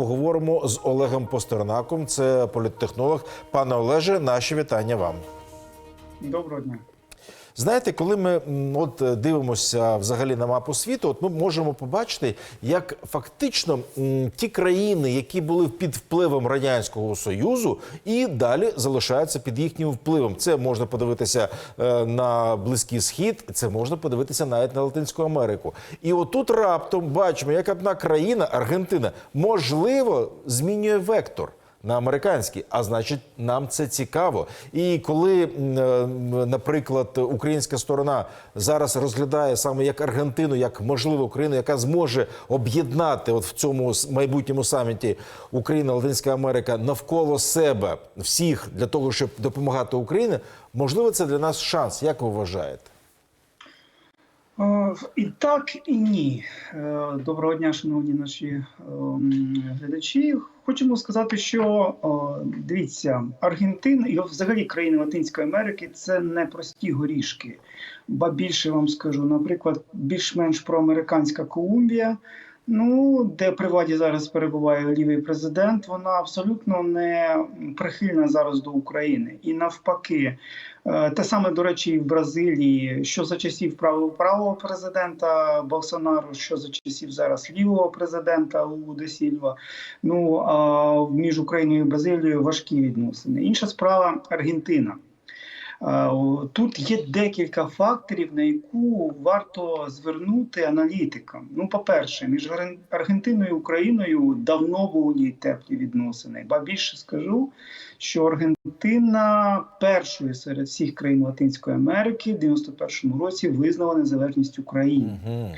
поговоримо з Олегом Постернаком. Це політтехнолог. Пане Олеже, наші вітання вам. Доброго дня. Знаєте, коли ми от е, дивимося взагалі на мапу світу, от ми можемо побачити, як фактично ті країни, які були під впливом радянського союзу, і далі залишаються під їхнім впливом. Це можна подивитися е, на Близький Схід, це можна подивитися навіть на Латинську Америку. І отут раптом бачимо, як одна країна, Аргентина, можливо, змінює вектор на американський, а значить, нам це цікаво. І коли, е, наприклад, українська сторона зараз розглядає саме як Аргентину, як можливо Україну, яка зможе об'єднати от в цьому майбутньому саміті Україна, Латинська Америка навколо себе всіх для того, щоб допомагати Україні, можливо, це для нас шанс. Як ви вважаєте? Е, І так, і ні. Е, Доброго дня, шановні наші ем, глядачі. Хочемо сказати, що е, дивіться, Аргентина і взагалі країни Латинської Америки це не прості горішки. Ба більше вам скажу, наприклад, більш-менш проамериканська Колумбія. Ну, де при владі зараз перебуває лівий президент, вона абсолютно не прихильна зараз до України. І навпаки, Е, те саме, до речі, і в Бразилії, що за часів правого правого президента Болсонару, що за часів зараз лівого президента Луде Сільва. Ну а між Україною і Бразилією важкі відносини. Інша справа Аргентина. Е, Тут є декілька факторів, на яку варто звернути аналітикам. Ну, по-перше, між Арген- Аргентиною і Україною давно були теплі відносини. Ба більше скажу, що Аргентина першою серед всіх країн Латинської Америки в 91-му році визнала незалежність України. Угу.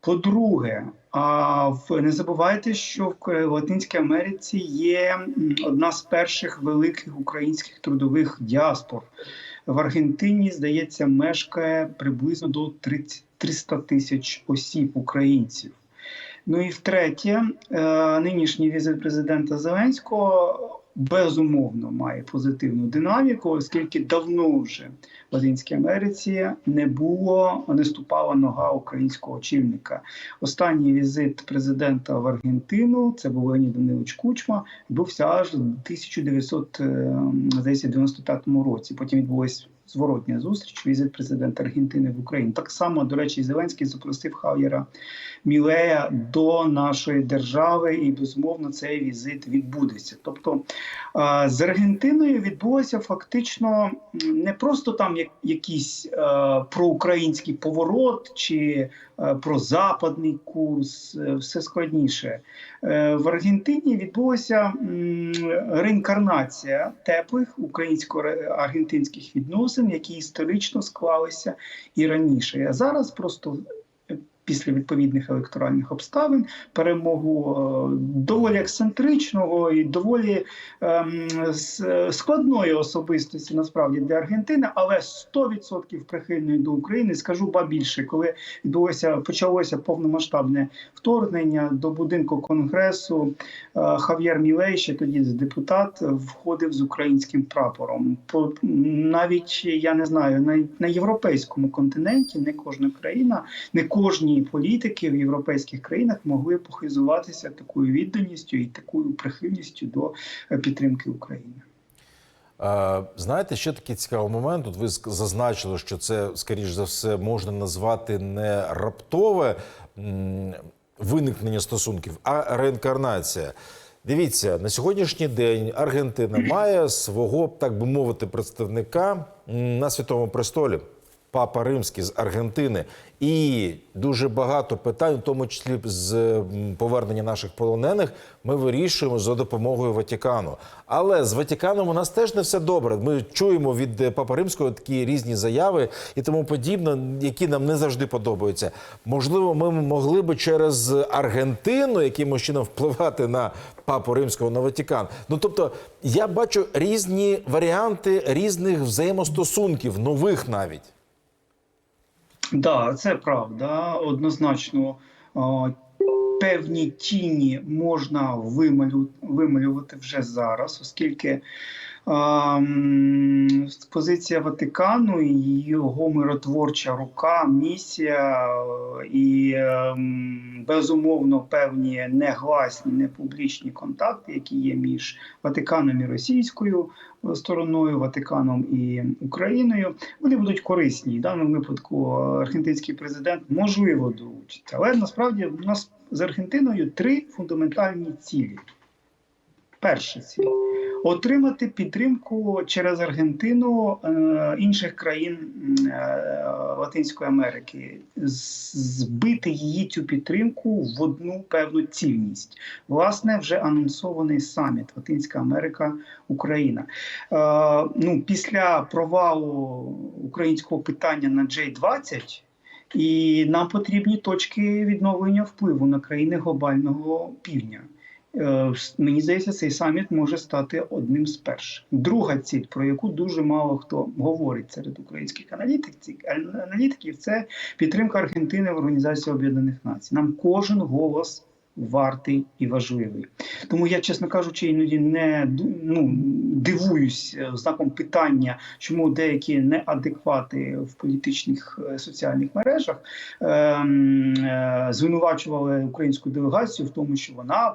По-друге, а не забувайте, що в К- Латинській Америці є одна з перших великих українських трудових діаспор. В Аргентині, здається, мешкає приблизно до 30 300 тисяч осіб українців. Ну і втретє, е, нинішній візит президента Зеленського безумовно має позитивну динаміку, оскільки давно вже в Латинській Америці не було, не ступала нога українського очільника. Останній візит президента в Аргентину, це був Леонід Данилович Кучма, відбувся аж в 1995 році. Потім відбулась зворотня зустріч, візит президента Аргентини в Україну. Так само, до речі, Зеленський запросив Хав'єра Мілея до нашої держави, і безумовно цей візит відбудеться. Тобто з Аргентиною відбулося фактично не просто там як якийсь е, проукраїнський поворот чи е, прозападний курс, е, все складніше. Е, в Аргентині відбулася реінкарнація теплих українсько-аргентинських відносин, які історично склалися і раніше. А зараз просто після відповідних електоральних обставин перемогу е, доволі ексцентричного і доволі ем, складної особистості насправді для Аргентини, але 100% прихильної до України. Скажу ба більше, коли відбулося почалося повномасштабне вторгнення до будинку конгресу. е, Хав'єр Мілей, ще тоді депутат, входив з українським прапором. По навіть я не знаю, на, на європейському континенті не кожна країна, не кожні політики в європейських країнах могли похизуватися такою відданістю і такою прихильністю до е, підтримки України. Знаєте, ще такий цікавий момент. От ви зазначили, що це, скоріш за все, можна назвати не раптове виникнення стосунків, а реінкарнація. Дивіться, на сьогоднішній день Аргентина має свого, так би мовити, представника на святому престолі. Папа Римський з Аргентини, і дуже багато питань, в тому числі з повернення наших полонених, ми вирішуємо за допомогою Ватикану. Але з Ватиканом у нас теж не все добре. Ми чуємо від е, Папи Римського такі різні заяви і тому подібне, які нам не завжди подобаються. Можливо, ми могли би через Аргентину якимось чином впливати на Папу Римського на Ватикан. Ну тобто, я бачу різні варіанти різних взаємостосунків, нових навіть. Да, це правда. Однозначно певні тіні можна вималю, вималювати вже зараз, оскільки Позиція Ватикану і його миротворча рука, місія е, і ем, безумовно певні негласні, непублічні контакти, які є між Ватиканом і російською е, стороною, Ватиканом і Україною, вони будуть корисні. В даному випадку е, аргентинський президент можливо долучиться. Але насправді у нас з Аргентиною три фундаментальні цілі. Перша ціль отримати підтримку через Аргентину е, інших країн е, Латинської Америки, збити її цю підтримку в одну певну цільність. Власне, вже анонсований саміт Латинська Америка Україна. Е, ну, після провалу українського питання на J20 і нам потрібні точки відновлення впливу на країни глобального півдня. Е, Мені здається, цей саміт може стати одним з перших. Друга ціль, про яку дуже мало хто говорить серед українських аналітиків, аналітиків, це підтримка Аргентини в Організації Об'єднаних Націй. Нам кожен голос вартий і важливий. Тому я, чесно кажучи, іноді не ну, дивуюсь е, знаком питання, чому деякі неадеквати в політичних е, соціальних мережах ем, е, звинувачували українську делегацію в тому, що вона,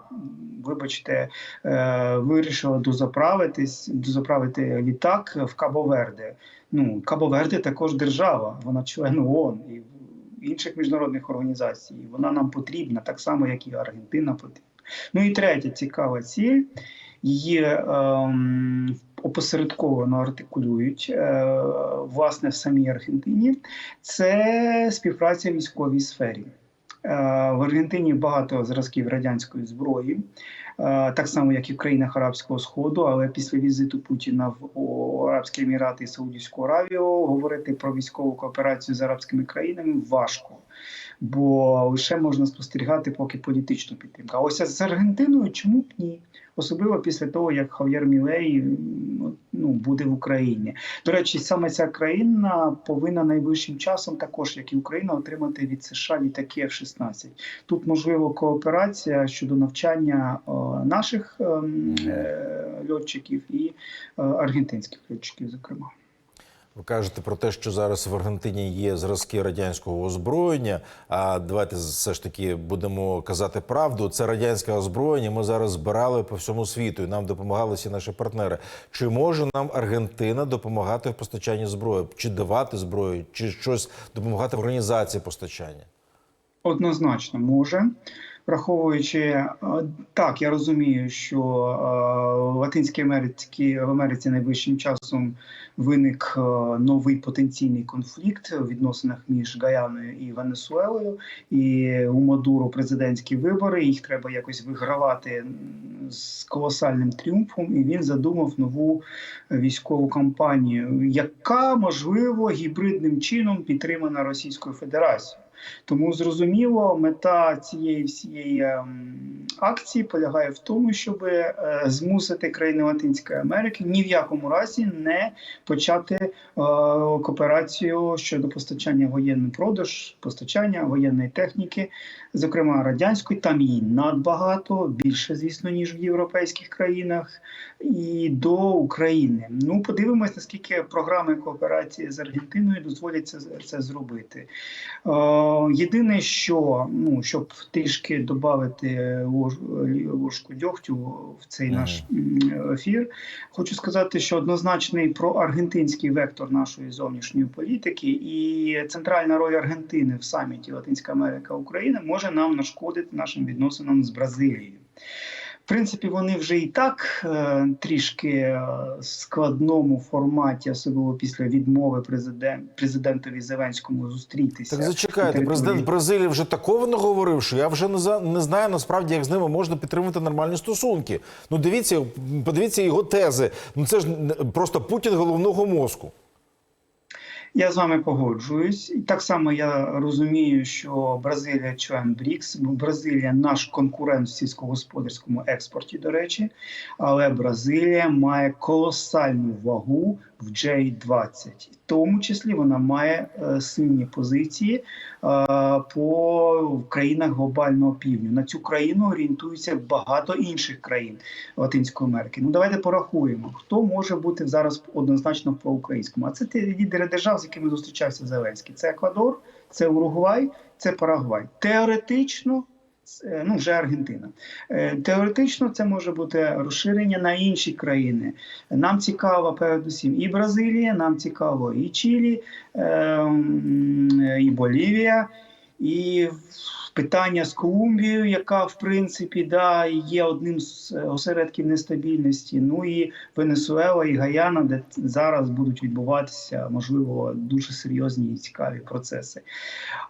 вибачте, е, вирішила дозаправитись, дозаправити літак в Кабо-Верде. Ну, Кабо-Верде також держава, вона член ООН і інших міжнародних організацій. Вона нам потрібна, так само, як і Аргентина потрібна. Ну і третя цікава ціль. Її ем, опосередковано артикулюють е, власне в самій Аргентині. Це співпраця в військовій сфері. Е, В Аргентині багато зразків радянської зброї, е, так само як і в країнах Арабського Сходу, але після візиту Путіна в Арабські Емірати і Саудівську Аравію говорити про військову кооперацію з арабськими країнами важко. Бо лише можна спостерігати поки політичну підтримку. А ось з Аргентиною чому б ні? Особливо після того, як Хав'єр Мілей ну, буде в Україні. До речі, саме ця країна повинна найближчим часом, також як і Україна, отримати від США літаки F-16. Тут можливо кооперація щодо навчання е, наших ем, е, льотчиків і е, аргентинських льотчиків, зокрема. Ви кажете про те, що зараз в Аргентині є зразки радянського озброєння. А давайте все ж таки будемо казати правду. Це радянське озброєння. Ми зараз збирали по всьому світу, і нам допомагали всі наші партнери. Чи може нам Аргентина допомагати в постачанні зброї, чи давати зброю, чи щось допомагати в організації постачання? Однозначно може. Враховуючи е, так, я розумію, що е, в Латинській Америці в Америці найближчим часом виник е, новий потенційний конфлікт в відносинах між Гаяною і Венесуелою, і у Мадуру президентські вибори. Їх треба якось вигравати з колосальним тріумфом. І він задумав нову військову кампанію, яка можливо гібридним чином підтримана Російською Федерацією. Тому зрозуміло, мета цієї всієї ем, акції полягає в тому, щоб е, змусити країни Латинської Америки ні в якому разі не почати е, кооперацію щодо постачання воєнного продаж, постачання воєнної техніки, зокрема радянської. Там її надбагато більше, звісно, ніж в європейських країнах, і до України. Ну, подивимось, наскільки програми кооперації з Аргентиною дозволять це, це зробити. Е, Єдине, що ну щоб трішки додати лож, ложку дьогтю в цей наш ефір, хочу сказати, що однозначний проаргентинський вектор нашої зовнішньої політики і центральна роль Аргентини в саміті Латинська Америка Україна може нам нашкодити нашим відносинам з Бразилією. В принципі, вони вже і так е, трішки е, складному форматі, особливо після відмови президент, президентові Зеленському зустрітися. Так зачекайте, президент Бразилії вже такого не говорив, що я вже не за не знаю насправді, як з ними можна підтримувати нормальні стосунки. Ну дивіться, подивіться його тези. Ну це ж просто Путін головного мозку. Я з вами погоджуюсь. Так само я розумію, що Бразилія член БРІКС. Бразилія наш конкурент в сільськогосподарському експорті, до речі, але Бразилія має колосальну вагу в J20. В тому числі вона має е, сильні позиції е, по країнах глобального півдня. На цю країну орієнтується багато інших країн Латинської Америки. Ну давайте порахуємо, хто може бути зараз однозначно проукраїнському. А це ті лідери держав, з якими зустрічався Зеленський. Це Еквадор, це Уругвай, це Парагвай. Теоретично. Це, Ну, вже Аргентина. Е, Теоретично це може бути розширення на інші країни. Нам цікаво передусім і Бразилія, нам цікаво і Чилі, ем, і Болівія, і питання з Колумбією, яка в принципі да, є одним з осередків нестабільності. Ну і Венесуела і Гаяна, де зараз будуть відбуватися, можливо, дуже серйозні і цікаві процеси.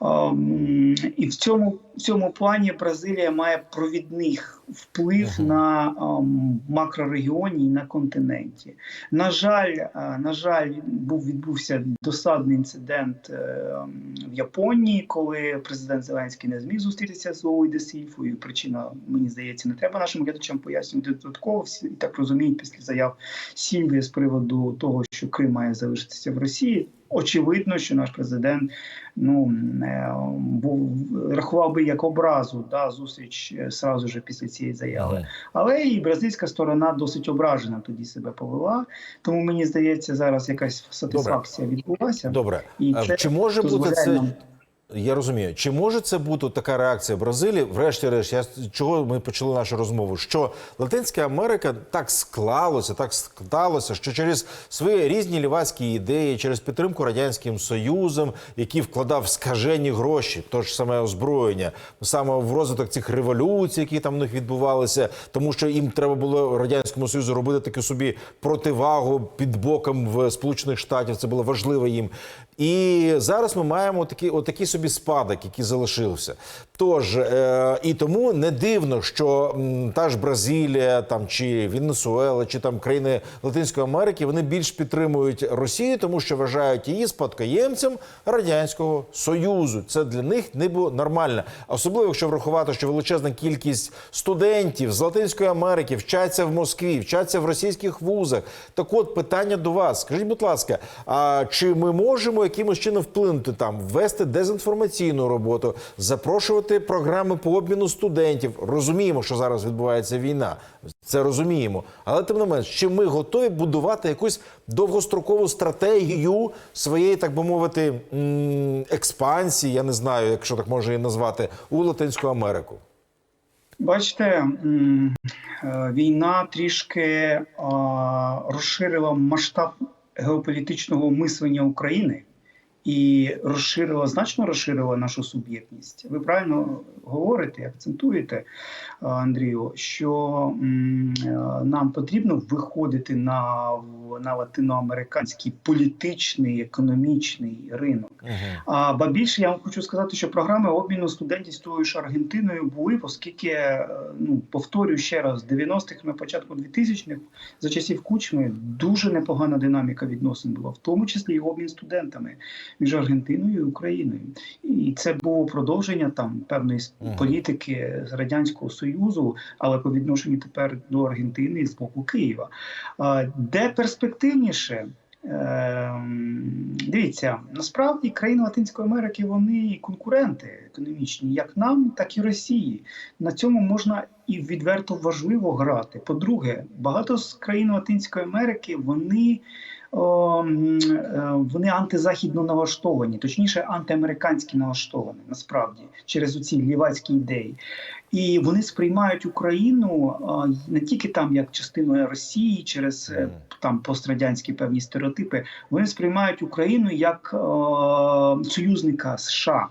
Ем, І в цьому, в цьому плані Бразилія має провідний вплив Мгм. на ем, макрорегіоні і на континенті. На жаль, е, на жаль, був відбувся досадний інцидент е, в Японії, коли президент Зеленський не зміг зустрітися з Лолою Десільфою. Причина, мені здається, не треба нашим глядачам пояснювати додатково. Всі і так розуміють після заяв Сільвії з приводу того, що Крим має залишитися в Росії. Очевидно, що наш президент ну е, був рахував би як образу да, зустріч е, сразу же після цієї заяви. Але і бразильська сторона досить ображена тоді себе повела. Тому мені здається, зараз якась сатисфакція відбулася. Добре, І це чи може бути це? нам- Я розумію, чи може це бути така реакція Бразилії? Врешті-решт, я чого ми почали нашу розмову? Що Латинська Америка так склалося, так сталося, що через свої різні лівацькі ідеї, через підтримку радянським союзом, який вкладав скажені гроші, то ж саме озброєння, саме в розвиток цих революцій, які там в них відбувалися, тому що їм треба було радянському союзу робити таку собі противагу під боком в Сполучених Штатів. Це було важливо їм. І зараз ми маємо такий, отакий собі спадок, який залишився. Тож е, і тому не дивно, що та ж Бразилія, там чи Венесуела, чи там країни Латинської Америки вони більш підтримують Росію, тому що вважають її спадкоємцем радянського союзу. Це для них не було нормально, особливо якщо врахувати, що величезна кількість студентів з Латинської Америки вчаться в Москві, вчаться в російських вузах. Так, от питання до вас. Скажіть, будь ласка, а чи ми можемо якимось чином вплинути там, ввести дезінформаційну роботу, запрошувати програми по обміну студентів? Розуміємо, що зараз відбувається війна. Це розуміємо. Але тим не менш, чи ми готові будувати якусь довгострокову стратегію своєї, так би мовити, експансії, я не знаю, якщо так можна її назвати, у Латинську Америку? Бачите, е, війна трішки розширила масштаб геополітичного мислення України і розширила, значно розширила нашу суб'єктність. Ви правильно говорите, акцентуєте, Андрію, що е, нам потрібно виходити на, на латиноамериканський політичний, економічний ринок. А ба більше я вам хочу сказати, що програми обміну студентів з тою ж Аргентиною були, оскільки е, ну повторюю ще раз, 90-х на початку 2000-х, за часів Кучми дуже непогана динаміка відносин була, в тому числі і обмін студентами між Аргентиною і Україною. І це було продовження там певної політики з радянського союзу, але по відношенню тепер до Аргентини з боку Києва. Де перспективніше? Ем, Дивіться, насправді країни Латинської Америки вони конкуренти економічні, як нам, так і Росії. На цьому можна і відверто важливо грати. По-друге, багато з країн Латинської Америки вони. Е, Вони антизахідно налаштовані, точніше, антиамериканські налаштовані, насправді, через оці лівацькі ідеї. І вони сприймають Україну не тільки там як частиною Росії, через е, там пострадянські певні стереотипи. Вони сприймають Україну як е, союзника США.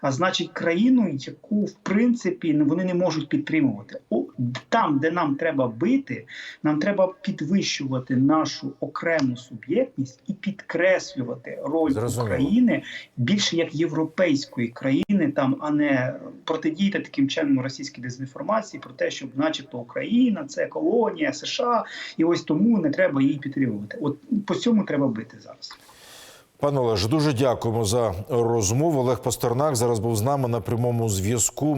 А значить, країну, яку в принципі вони не можуть підтримувати. О, там, де нам треба бити, нам треба підвищувати нашу окрему суб'єктність і підкреслювати роль Зрозуміло. України більше як європейської країни, там а не протидіяти таким чином російській дезінформації про те, що, начебто, Україна це колонія США, і ось тому не треба її підтримувати. От по цьому треба бити зараз. Пане Олеже, дуже дякуємо за розмову. Олег Пастернак зараз був з нами на прямому зв'язку.